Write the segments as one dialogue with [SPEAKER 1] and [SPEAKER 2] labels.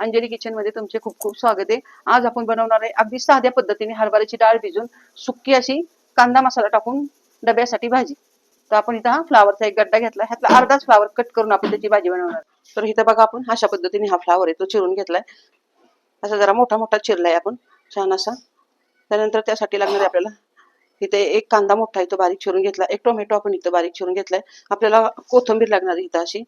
[SPEAKER 1] अंजली किचनमध्ये तुमचे खूप खूप स्वागत आहे. आज आपण बनवणार आहे अगदी साध्या पद्धतीने हरभऱ्याची डाळ भिजून सुकी अशी कांदा मसाला टाकून डब्यासाठी भाजी. तर आपण इथं हा फ्लावरचा एक गड्डा घेतला. ह्यातला अर्धाच फ्लावर कट करून आपण त्याची भाजी बनवणार तर इथं बघा आपण अशा पद्धतीने हा फ्लावर आहे तो चिरून घेतलाय. असा जरा मोठा मोठा चिरलाय आपण. छान असा. त्यानंतर त्यासाठी लागणार आहे आपल्याला इथे एक कांदा मोठा आहे तो बारीक चिरून घेतला. एक टोमॅटो आपण इथं बारीक चिरून घेतलाय. आपल्याला कोथिंबीर लागणार आहे इथं अशी.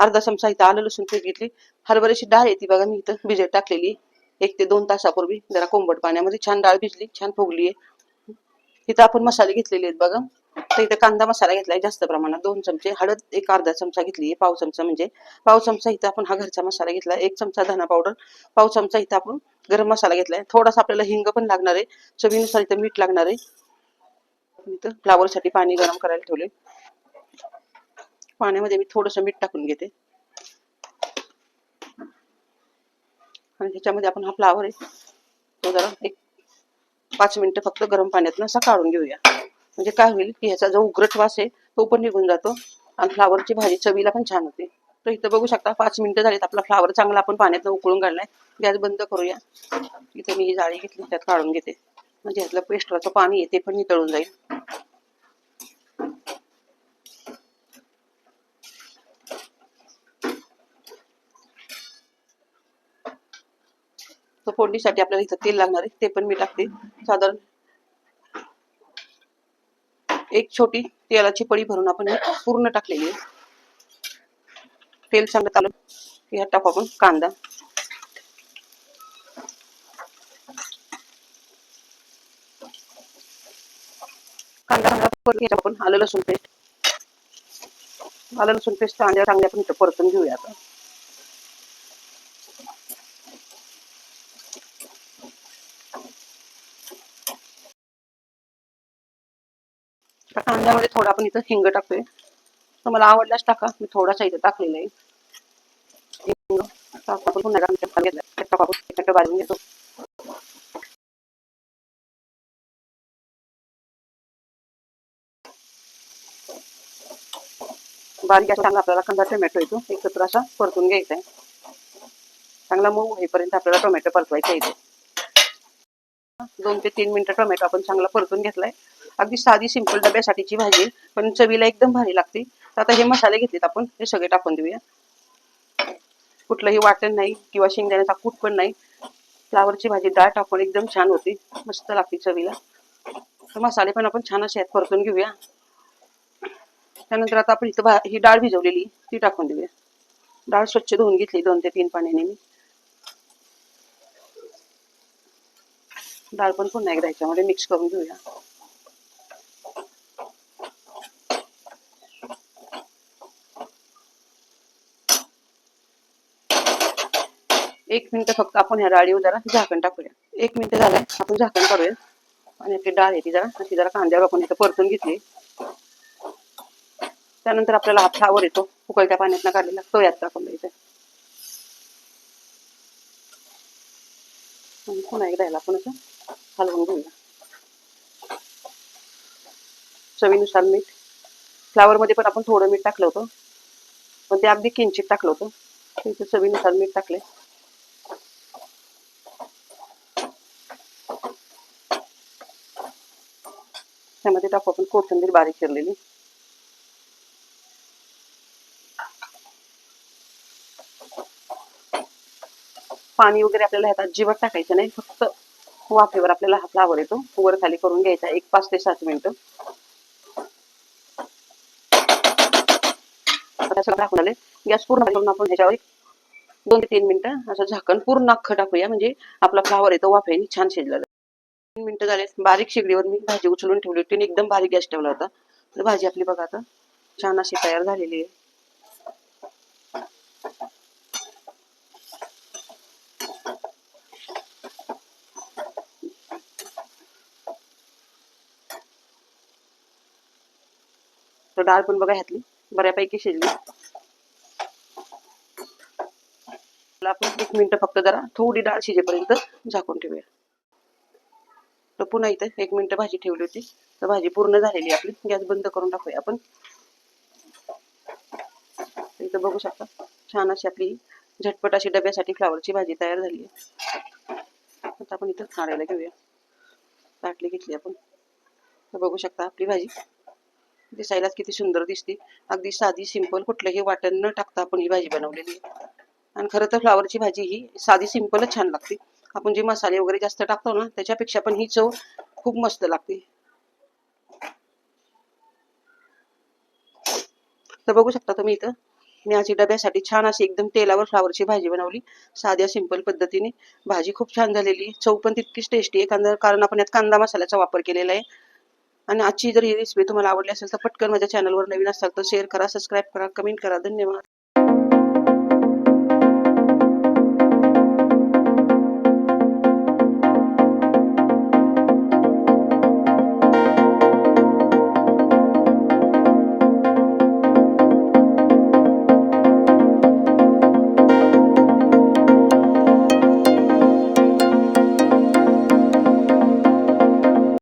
[SPEAKER 1] अर्धा चमचा इथं आलं लसूण पीठ घेतली. हरभऱ्याची डाळ येते बघा मी इथं भिजत टाकलेली एक ते दोन तासापूर्वी जरा कोंबट पाण्यामध्ये छान डाळ भिजली छान फुगली आहे. इथं आपण मसाले घेतलेले आहेत बघा. तर इथं कांदा मसाला घेतलाय जास्त प्रमाणात दोन चमचे. हळद एक अर्धा चमचा घेतली पाव चमचा म्हणजे. पाव चमचा इथं आपण हा घरचा मसाला घेतला एक चमचा धना पावडर. पाव चमचा इथं आपण गरम मसाला घेतलाय थोडासा आपल्याला हिंग पण लागणार आहे. चवीनुसार इथं मीठ लागणार आहे. इथं फ्लावर साठी पाणी गरम करायला ठेवले पाण्यामध्ये मी थोडस मीठ टाकून घेते. आणि त्याच्यामध्ये आपण हा फ्लावर आहे. तो जरा एक पाच मिनिटं फक्त गरम पाण्यातून असा काढून घेऊया. म्हणजे काय होईल की ह्याचा जो उग्रट वास आहे तो पण निघून जातो आणि फ्लावरची भाजी चवीला पण छान होते. तर इथं बघू शकता पाच मिनिटं झालीत. आपला फ्लावर चांगला आपण पाण्यात उकळून काढलाय. गॅस बंद करूया. इथे मी ही जाळी घेतली त्यात काढून घेते. म्हणजे ह्यातलं पेस्टचं पाणी आहे ते पण नितळून जाईल. तर फोडणीसाठी आपल्याला इथं तेल लागणार आहे. ते पण मी टाकते. साधारण एक छोटी तेलाची पडी भरून आपण पूर्ण टाकलेली आहे. तेल सांगत आलं की ह्यात टाकू आपण कांदा. कांदा आपण आलं लसूण पेस्ट. आलं लसूण पेस्ट कांद्या चांगल्या आपण इथं परतून घेऊया आता. त्या कांद्यामध्ये थोडा आपण इथं हिंग टाकतोय तर मला आवडलाच टाका मी थोडासा इथं टाकलेला आहे. हिंग टाकू आपण पुन्हा घेतला भाजून घेतो. बारीक असा आपल्याला कांदा टोमॅटो येतो. एकत्र असा परतून घ्यायचा आहे. चांगला मऊ होईपर्यंत आपल्याला टोमॅटो परतवायचा इथे दोन ते तीन मिनिटं टोमॅटो आपण चांगला परतून घेतलाय. अगदी साधी सिंपल डब्यासाठीची भाजी पण चवीला एकदम भारी लागते. तर आता हे मसाले घेतलेत आपण. हे सगळे टाकून देऊया. कुठलंही वाटण नाही किंवा शेंगदाण्याचा कूट पण नाही. फ्लावरची भाजी डाळ टाकून एकदम छान होती. मस्त लागते चवीला. तर मसाले पण आपण छान असे आहेत परतून घेऊया. त्यानंतर आता आपण इथं भा- ही डाळ भिजवलेली ती टाकून देऊया. डाळ स्वच्छ धुवून घेतली दोन ते तीन पाण्याने मी. डाळ पण पुन्हा एकदा याच्यामध्ये मिक्स करून घेऊया. एक मिनिट फक्त आपण ह्या डाळीवर जरा झाकण टाकूया. एक मिनिट झालंय आपण झाकण काढूया आणि आपली डाळ आहे ती जरा अशी जरा कांद्यावर आपण इथं परतून घेतली. त्यानंतर आपल्याला हा फ्लावर येतो उकळत्या पाण्यात काढलेला तो यात टाकून द्यायचा. पुन्हा एकदा ह्याला आपण असं हलवून घेऊया. चवीनुसार मीठ. फ्लावरमध्ये पण आपण थोडं मीठ टाकलं होतं. पण ते अगदी किंचित टाकलं होतं. तर चवीनुसार मीठ टाकले त्यामध्ये टाकू आपण कोथिंबीर बारीक चिरलेली. पाणी वगैरे आपल्याला ह्यात अजिबात टाकायचं नाही फक्त वाफेवर आपल्याला हा फ्लावर येतो. वर खाली करून घ्यायचा एक पाच ते सात मिनिटं. सगळं टाकून आले. गॅस पूर्ण करून आपण ह्याच्यावर एक दोन ते तीन मिनिटं असं झाकण पूर्ण अख्खं टाकूया. म्हणजे आपला फ्लावर येतो वाफेने छान शिजला तीन मिनिटं झाले. बारीक शिगडीवर मी भाजी उचलून ठेवली होती आणि एकदम बारीक गॅस ठेवला होता. तर भाजी आपली बघा आता छान अशी तयार झालेली आहे. तर डाळ पण बघा ह्यातली बऱ्यापैकी शिजली. आपण एक मिनिट फक्त जरा थोडी डाळ शिजेपर्यंत झाकून ठेवूया. तर पुन्हा इथं एक मिनिट भाजी ठेवली होती. तर भाजी पूर्ण झालेली आपली. गॅस बंद करून टाकूया आपण. इथं बघू शकता छान अशी आपली झटपट अशी डब्यासाठी फ्लावरची भाजी तयार झाली आहे. आता आपण इथं काढायला घेऊया. ताटली घेतली आपण. तर बघू शकता आपली भाजी. दिसायलाच किती सुंदर दिसते. अगदी साधी सिंपल कुठलंही वाटण न टाकता आपण ही भाजी बनवलेली आहे. आणि खरं तर फ्लावरची भाजी ही साधी सिंपलच छान लागते. आपण जे मसाले वगैरे जास्त टाकतो ना त्याच्यापेक्षा पण ही चव खूप मस्त लागते. तर बघू शकता तुम्ही इथं मी आजी डब्यासाठी छान अशी एकदम तेलावर फ्लावरची भाजी बनवली. साध्या सिंपल पद्धतीने. भाजी खूप छान झालेली. चव पण तितकीच टेस्टी आहे. कांदा कारण आपण यात कांदा मसाल्याचा वापर केलेला आहे. आणि आजची जर ही रेसिपी तुम्हाला आवडली असेल तर पटकन माझ्या चॅनलवर नवीन असाल तर शेअर करा सबस्क्राईब करा कमेंट करा. धन्यवाद.